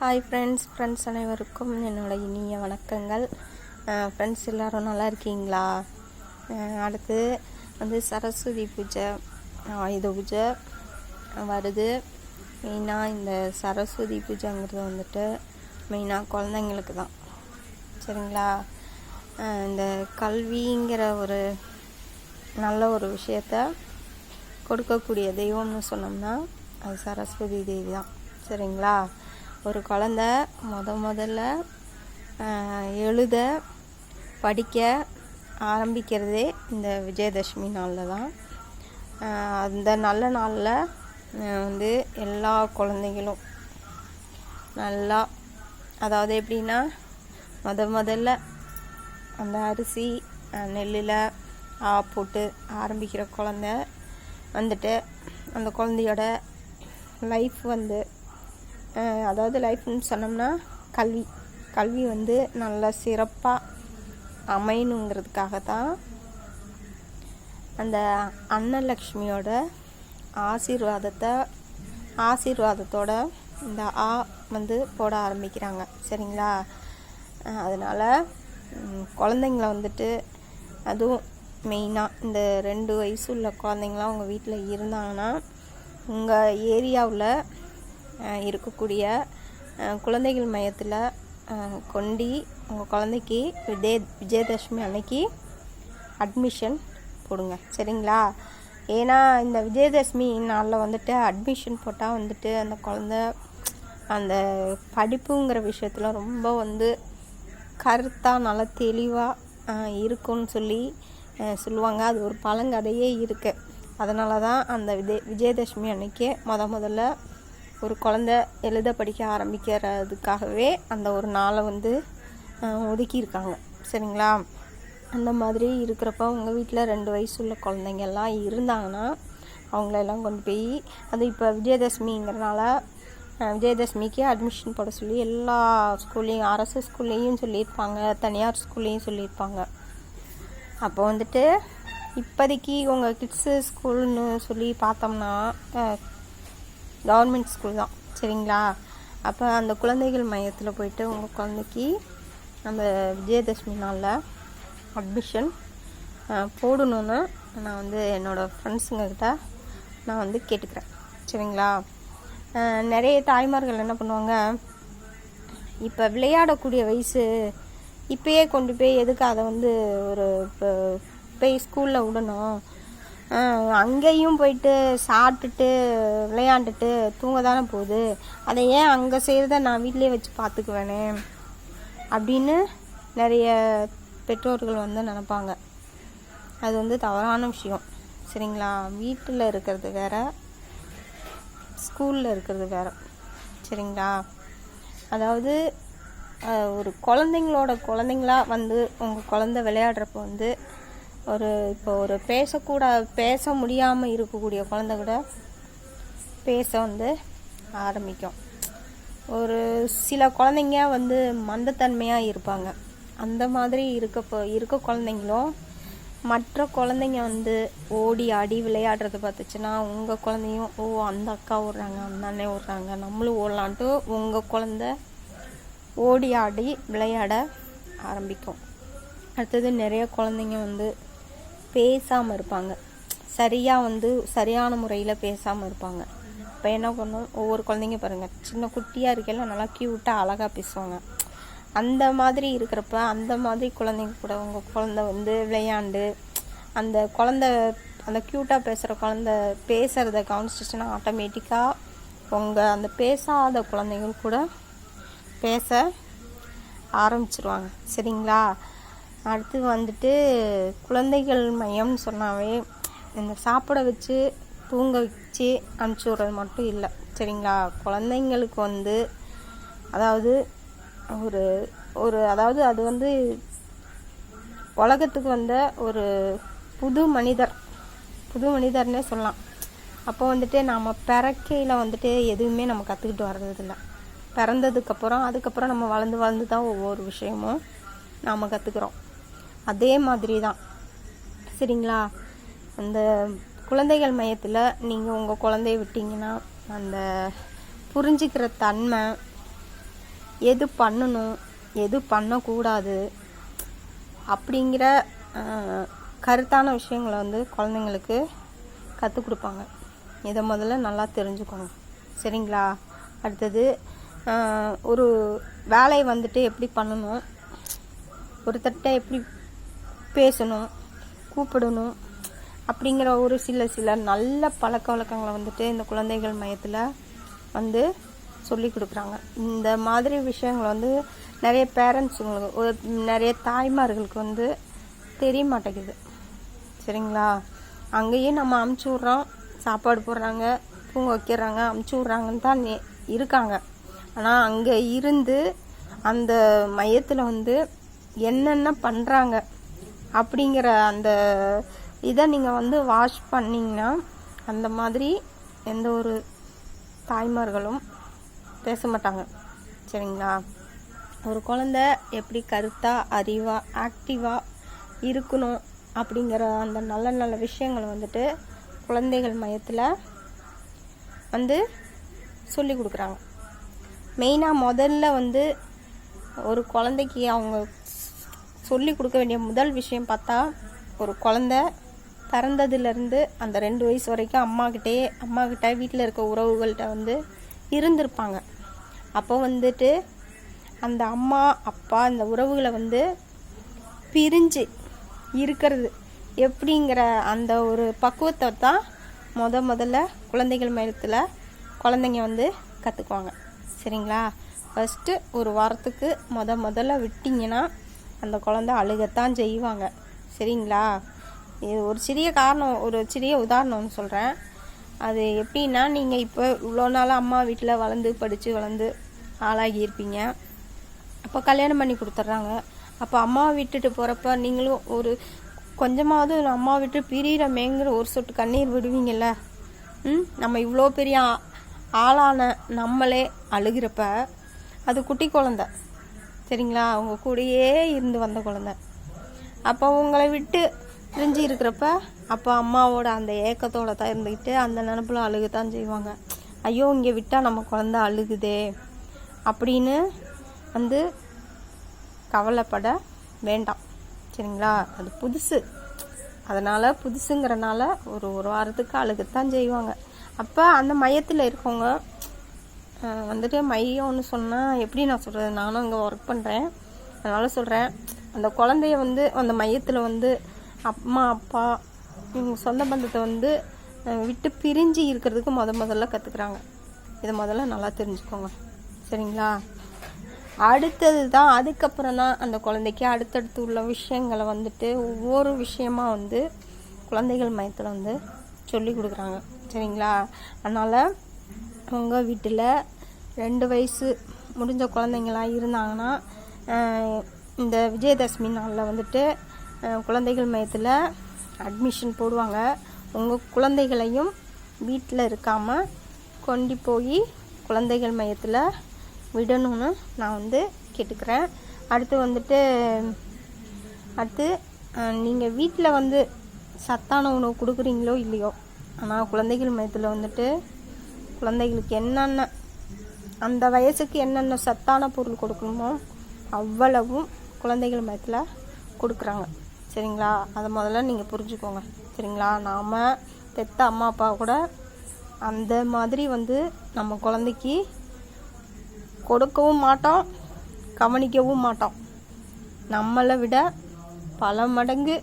Hi friends friends அனைவருக்கும் என்னோட இனிய வணக்கங்கள். ஃப்ரெண்ட்ஸ் எல்லோரும் நல்லா இருக்கீங்களா? அடுத்து வந்து சரஸ்வதி பூஜை ஆயுத பூஜை வருது. மெயினாக இந்த சரஸ்வதி பூஜைங்கிறது வந்துட்டு மெயினாக குழந்தைங்களுக்கு தான். சரிங்களா? இந்த கல்விங்கிற ஒரு நல்ல ஒரு விஷயத்த கொடுக்கக்கூடிய தெய்வம்னு சொன்னோம்னா அது சரஸ்வதி தேவி தான். சரிங்களா? ஒரு குழந்த முத முதல்ல எழுத படிக்க ஆரம்பிக்கிறதே இந்த விஜயதசமி நாளில் தான். அந்த நல்ல நாளில் வந்து எல்லா குழந்தைகளும் நல்லா அதாவது எப்படின்னா முத முதல்ல அந்த அரிசி நெல்லில் ஆ போட்டு ஆரம்பிக்கிற குழந்த வந்துட்டு அந்த குழந்தையோட லைஃப் வந்து அதாவது லைஃப்னு சொன்னோம்னா கல்வி. கல்வி வந்து நல்லா சிறப்பாக அமையணுங்கிறதுக்காக தான் அந்த அன்னலக்ஷ்மியோட ஆசீர்வாதத்தை ஆசீர்வாதத்தோட இந்த ஆ வந்து போட ஆரம்பிக்கிறாங்க. சரிங்களா? அதனால் குழந்தைங்கள வந்துட்டு அதுவும் மெயினாக இந்த ரெண்டு வயசு உள்ள குழந்தைங்களாம் உங்கள் வீட்டில் இருந்தாங்கன்னா உங்கள் ஏரியாவில் இருக்கக்கூடிய குழந்தைகள் மையத்தில் கொண்டி உங்கள் குழந்தைக்கு விஜய விஜயதசமி அன்னைக்கு அட்மிஷன் போடுங்க. சரிங்களா? ஏன்னா இந்த விஜயதசமி நாளில் வந்துட்டு அட்மிஷன் போட்டால் வந்துட்டு அந்த குழந்த அந்த படிப்புங்கிற விஷயத்தில் ரொம்ப வந்து கருத்தாக நல்லா தெளிவாக இருக்கும்னு சொல்லி சொல்லுவாங்க. அது ஒரு பழங்கதையே இருக்குது அதனால தான் அந்த விஜய் விஜயதசமி அன்னைக்கு முத முதல்ல ஒரு குழந்த எழுத படிக்க ஆரம்பிக்கிறதுக்காகவே அந்த ஒரு நாளை வந்து ஒதுக்கியிருக்காங்க. சரிங்களா? அந்த மாதிரி இருக்கிறப்ப உங்கள் வீட்டில் ரெண்டு வயசு உள்ள குழந்தைங்கெல்லாம் இருந்தாங்கன்னா அவங்களெல்லாம் கொண்டு போய் அது இப்போ விஜயதசமிங்கிறனால விஜயதசமிக்கு அட்மிஷன் போட சொல்லி எல்லா ஸ்கூல்லையும் அரசு ஸ்கூல்லேயும் சொல்லியிருப்பாங்க தனியார் ஸ்கூல்லேயும் சொல்லியிருப்பாங்க. அப்போ வந்துட்டு இப்போதைக்கு உங்கள் கிட்ஸு ஸ்கூல்னு சொல்லி பார்த்தோம்னா கவர்மெண்ட் ஸ்கூல் தான் சரிங்களா? அப்போ அந்த குழந்தைகள் மையத்தில் போயிட்டு உங்கள் குழந்தைக்கு அந்த விஜயதசமி நாளில் அட்மிஷன் போடணும்னு நான் வந்து என்னோடய ஃப்ரெண்ட்ஸுங்கக்கிட்ட நான் வந்து கேட்டுக்கிறேன் சரிங்களா? நிறைய தாய்மார்கள் என்ன பண்ணுவாங்க இப்போ விளையாடக்கூடிய வயசு இப்பயே கொண்டு போய் எதுக்கு அதை வந்து ஒரு இப்போ போய் ஸ்கூலில் விடணும் அங்கேயும் போயிட்டு சாப்பிட்டுட்டு விளையாண்டுட்டு தூங்க தானே போகுது. அதை ஏன் அங்கே செய்கிறத நான் வீட்டிலே வச்சு பார்த்துக்குவேனே அப்படின்னு நிறைய பெற்றோர்கள் வந்து நினப்பாங்க. அது வந்து தவறான விஷயம். சரிங்களா? வீட்டில் இருக்கிறது வேற ஸ்கூலில் இருக்கிறது வேற. சரிங்களா? அதாவது ஒரு குழந்தைங்களோட குழந்தைங்களா வந்து உங்கள் குழந்த விளையாடுறப்ப வந்து ஒரு இப்போ ஒரு பேசக்கூட பேச முடியாமல் இருக்கக்கூடிய குழந்தை கூட பேச வந்து ஆரம்பிக்கும். ஒரு சில குழந்தைங்க வந்து மந்தத்தன்மையாக இருப்பாங்க. அந்த மாதிரி இருக்க இருக்க குழந்தைங்களும் மற்ற குழந்தைங்க வந்து ஓடி ஆடி விளையாடுறத பார்த்துச்சுன்னா உங்கள் குழந்தையும் ஓ அந்த அக்கா ஓடுறாங்க அந்த அண்ணன் ஓடுறாங்க நம்மளும் ஓடலான்ட்டு உங்கள் குழந்த ஓடி ஆடி விளையாட ஆரம்பிக்கும். அடுத்தது நிறைய குழந்தைங்க வந்து பேசாமல் இருப்பாங்க. சரியாக வந்து சரியான முறையில் பேசாமல் இருப்பாங்க. இப்போ என்ன பண்ணும்? ஒவ்வொரு குழந்தைங்க பாருங்கள் சின்ன குட்டியாக இருக்கையில நல்லா க்யூட்டாக அழகாக பேசுவாங்க. அந்த மாதிரி இருக்கிறப்ப அந்த மாதிரி குழந்தைங்க கூட உங்கள் குழந்த வந்து விளையாண்டு அந்த குழந்த அந்த க்யூட்டாக பேசுகிற குழந்த பேசுகிறத கவனிச்சிச்சுன்னா ஆட்டோமேட்டிக்காக உங்கள் அந்த பேசாத குழந்தைகள் கூட பேச ஆரம்பிச்சிருவாங்க. சரிங்களா? அடுத்து வந்துட்டு குழந்தைகள் மையம்னு சொன்னாவே இந்த சாப்பிட வச்சு தூங்க வச்சு அனுப்பிச்சி விட்றது மட்டும் இல்லை. சரிங்களா? குழந்தைங்களுக்கு வந்து அதாவது ஒரு ஒரு அதாவது அது வந்து உலகத்துக்கு வந்த ஒரு புது மனிதர். புது மனிதர்னே சொல்லலாம். அப்போ வந்துட்டு நாம் பிறக்கையில் வந்துட்டு எதுவுமே நம்ம கற்றுக்கிட்டு வர்றதில்ல. பிறந்ததுக்கப்புறம் அதுக்கப்புறம் நம்ம வளர்ந்து வளர்ந்து தான் ஒவ்வொரு விஷயமும் நாம் கற்றுக்குறோம் அதே மாதிரி தான் சரிங்களா? அந்த குழந்தைகள் மையத்தில் நீங்கள் உங்கள் குழந்தைய விட்டீங்கன்னா அந்த புரிஞ்சுக்கிற தன்மை எது பண்ணணும் எது பண்ணக்கூடாது அப்படிங்கிற கருத்தான விஷயங்களை வந்து குழந்தைங்களுக்கு கற்றுக் கொடுப்பாங்க. இதை முதல்ல நல்லா தெரிஞ்சுக்கணும் சரிங்களா? அடுத்தது ஒரு வேலையை வந்துட்டு எப்படி பண்ணணும்? ஒருத்தட்ட எப்படி பேசணும் கூப்பிடணும் அப்படிங்கிற ஒரு சில சில நல்ல பழக்க வழக்கங்களை வந்துட்டு இந்த குழந்தைகள் மையத்தில் வந்து சொல்லி கொடுக்குறாங்க. இந்த மாதிரி விஷயங்களை வந்து நிறைய பேரண்ட்ஸுங்களுக்கு ஒரு நிறைய தாய்மார்களுக்கு வந்து தெரிய மாட்டேங்குது. சரிங்களா? அங்கேயும் நம்ம அமுச்சு விட்றோம் சாப்பாடு போடுறாங்க தூங்க வைக்கிறாங்க அமுச்சு விட்றாங்கன்னு தான் நே- இருக்காங்க. ஆனால் அங்கே இருந்து அந்த மையத்தில் வந்து என்னென்ன பண்ணுறாங்க அப்படிங்கிற அந்த இதை நீங்கள் வந்து வாஷ் பண்ணிங்கன்னா அந்த மாதிரி எந்த ஒரு தாய்மார்களும் பேச மாட்டாங்க. சரிங்களா? ஒரு குழந்த எப்படி கருத்தாக அறிவாக ஆக்டிவாக இருக்கணும் அப்படிங்கிற அந்த நல்ல நல்ல விஷயங்களை வந்துட்டு குழந்தைகள் மையத்தில் வந்து சொல்லி கொடுக்குறாங்க. மெயினாக முதல்ல வந்து ஒரு குழந்தைக்கு அவங்க சொல்லி கொடுக்க வேண்டிய முதல் விஷயம் பார்த்தா ஒரு குழந்த பிறந்ததுலேருந்து அந்த ரெண்டு வயசு வரைக்கும் அம்மாக்கிட்டே அம்மாக்கிட்ட வீட்டில் இருக்க உறவுகள்கிட்ட வந்து இருந்திருப்பாங்க. அப்போ வந்துட்டு அந்த அம்மா அப்பா அந்த உறவுகளை வந்து பிரிஞ்சு இருக்கிறது. எப்படிங்கிற அந்த ஒரு பக்குவத்தை தான் முத முதல்ல குழந்தைகள் மயத்தில் குழந்தைங்க வந்து கற்றுக்குவாங்க சரிங்களா? ஃபஸ்ட்டு ஒரு வாரத்துக்கு முத முதல்ல விட்டிங்கன்னா அந்த குழந்தை அழுகத்தான் செய்வாங்க. சரிங்களா? இது ஒரு சிறிய காரணம் ஒரு சிறிய உதாரணம்னு சொல்கிறேன் அது எப்படின்னா நீங்கள் இப்போ இவ்வளோ நாள் அம்மா வீட்டில் வளர்ந்து படித்து வளர்ந்து ஆளாகி இருப்பீங்க அப்போ கல்யாணம் பண்ணி கொடுத்துட்றாங்க. அப்போ அம்மாவை விட்டுட்டு போகிறப்ப நீங்களும் ஒரு கொஞ்சமாவது அம்மா விட்டு பிரியிறமேங்கிற ஒரு சொட்டு கண்ணீர் விடுவீங்கள்ல ம்? நம்ம இவ்வளோ பெரிய ஆளான நம்மளே அழுகிறப்ப அது குட்டி குழந்த. சரிங்களா? அவங்க கூடயே இருந்து வந்த குழந்த. அப்போ உங்களை விட்டு பிரிஞ்சு இருக்கிறப்ப அப்போ அம்மாவோட அந்த ஏக்கத்தோட தான் இருந்துக்கிட்டு அந்த நினப்பில் அழுகத்தான் செய்வாங்க. ஐயோ இங்கே விட்டால் நம்ம குழந்த அழுகுதே அப்படின்னு வந்து கவலைப்பட வேண்டாம். சரிங்களா? அது புதுசு. அதனால் புதுசுங்கிறனால ஒரு ஒரு வாரத்துக்கு அழுகத்தான் செய்வாங்க. அப்போ அந்த மையத்தில் இருக்கவங்க வந்துட்டு மையம்னு சொன்னால் எப்படி நான் சொல்கிறது நானும் அங்கே ஒர்க் பண்ணுறேன் அதனால் சொல்கிறேன் அந்த குழந்தைய வந்து அந்த மையத்தில் வந்து அம்மா அப்பா இவங்க சொந்த பந்தத்தை வந்து விட்டு பிரிஞ்சு இருக்கிறதுக்கு முத முதல்ல கற்றுக்குறாங்க இதை முதல்ல நல்லா தெரிஞ்சுக்கோங்க. சரிங்களா? அடுத்தது தான் அதுக்கப்புறம் தான் அந்த குழந்தைக்கு அடுத்தடுத்து உள்ள விஷயங்களை வந்துட்டு ஒவ்வொரு விஷயமா வந்து குழந்தைகள் மையத்தில் வந்து சொல்லி கொடுக்குறாங்க. சரிங்களா? அதனால் உங்கள் வீட்டில் ரெண்டு வயசு முடிஞ்ச குழந்தைங்களாம் இருந்தாங்கன்னா இந்த விஜயதசமி நாளில் வந்துட்டு குழந்தைகள் மையத்தில் அட்மிஷன் போடுவாங்க. உங்கள் குழந்தைகளையும் வீட்டில் இருக்காமல் கொண்டு போய் குழந்தைகள் மையத்தில் விடணும்னு நான் வந்து கேட்டுக்கிறேன். அடுத்து வந்துட்டு அடுத்து நீங்கள் வீட்டில் வந்து சத்தான உணவு கொடுக்குறீங்களோ இல்லையோ ஆனால் குழந்தைகள் மையத்தில் வந்துட்டு குழந்தைகளுக்கு என்னென்ன அந்த வயசுக்கு என்னென்ன சத்தான பொருள் கொடுக்கணுமோ அவ்வளவும் குழந்தைகள் மையத்தில் கொடுக்குறாங்க. சரிங்களா? அதை முதல்ல நீங்கள் புரிஞ்சுக்கோங்க. சரிங்களா? நாம் பெத்த அம்மா அப்பா கூட அந்த மாதிரி வந்து நம்ம குழந்தைக்கு கொடுக்கவும் மாட்டோம் கவனிக்கவும் மாட்டோம். நம்மளை விட பல மடங்கு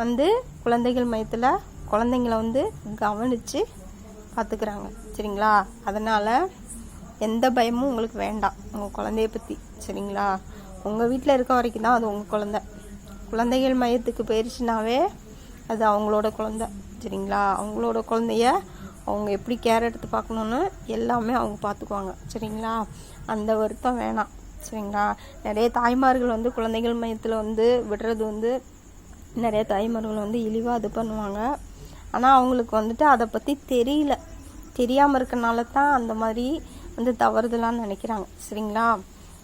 வந்து குழந்தைகள் மையத்தில் குழந்தைங்கள வந்து கவனித்து பார்த்துக்கிறாங்க சரிங்களா? அதனால் எந்த பயமும் உங்களுக்கு வேண்டாம். உங்கள் குழந்தைய பற்றி சரிங்களா? உங்கள் வீட்டில் இருக்க வரைக்கும் தான் அது உங்கள் குழந்த. குழந்தைகள் மையத்துக்கு போயிடுச்சுனாவே அது அவங்களோட குழந்த. சரிங்களா? அவங்களோட குழந்தைய அவங்க எப்படி கேர் எடுத்து பார்க்கணுன்னு எல்லாமே அவங்க பார்த்துக்குவாங்க. சரிங்களா? அந்த வருத்தம் வேணாம். சரிங்களா? நிறைய தாய்மார்கள் வந்து குழந்தைகள் மையத்தில் வந்து விடுறது வந்து நிறைய தாய்மார்கள் வந்து இழிவாக இது பண்ணுவாங்க. ஆனால் அவங்களுக்கு வந்துட்டு அதை பற்றி தெரியல. தெரியாமல் இருக்கனால தான் அந்த மாதிரி வந்து தவறுதலான்னு நினைக்கிறாங்க. சரிங்களா?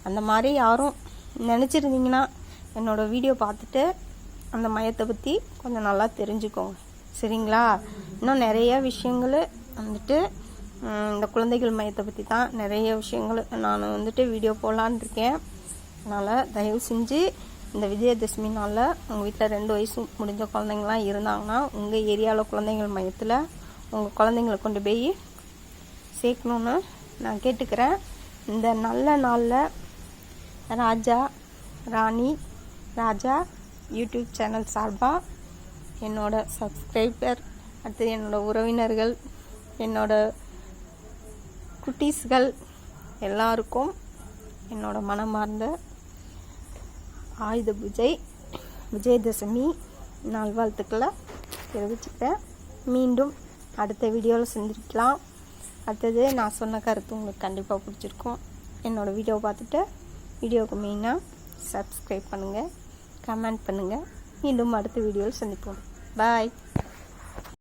அந்த மாதிரி யாரும் நினச்சிருந்தீங்கன்னா என்னோடய வீடியோ பார்த்துட்டு அந்த மையத்தை பற்றி கொஞ்சம் நல்லா தெரிஞ்சுக்கோங்க. சரிங்களா? இன்னும் நிறைய விஷயங்கள் வந்துட்டு இந்த குழந்தைகள் மையத்தை பற்றி தான் நிறைய விஷயங்கள் நான் வந்துட்டு வீடியோ போடலான்னு இருக்கேன். அதனால் தயவு செஞ்சு இந்த விஜயதசமி நாளில் உங்கள் வீட்டில் ரெண்டு வயசு முடிஞ்ச குழந்தைங்களாம் இருந்தாங்கன்னா உங்கள் ஏரியாவில் குழந்தைங்கள் மையத்தில் உங்கள் குழந்தைங்களை கொண்டு போய் சேர்க்கணுன்னு நான் கேட்டுக்கிறேன். இந்த நல்ல நாளில் ராஜா ராணி ராஜா யூடியூப் சேனல் சார்பாக என்னோட சப்ஸ்கிரைபர் அடுத்து என்னோடய உறவினர்கள் என்னோடய குட்டீஸ்கள் எல்லாருக்கும் என்னோட மனமார்ந்த ஆயுத பூஜை விஜயதசமி நல்வாழ்த்துக்களை தெரிவிச்சுக்கிறேன். மீண்டும் அடுத்த வீடியோவில் செஞ்சுருக்கலாம் அடுத்தது நான் சொன்ன கருத்து உங்களுக்கு கண்டிப்பாக பிடிச்சிருக்கும். என்னோடய வீடியோ பார்த்துட்டு வீடியோவுக்கு மெயினாக சப்ஸ்கிரைப் பண்ணுங்கள் கமெண்ட் பண்ணுங்கள் மீண்டும் அடுத்த வீடியோவில் சந்திப்போம். பாய்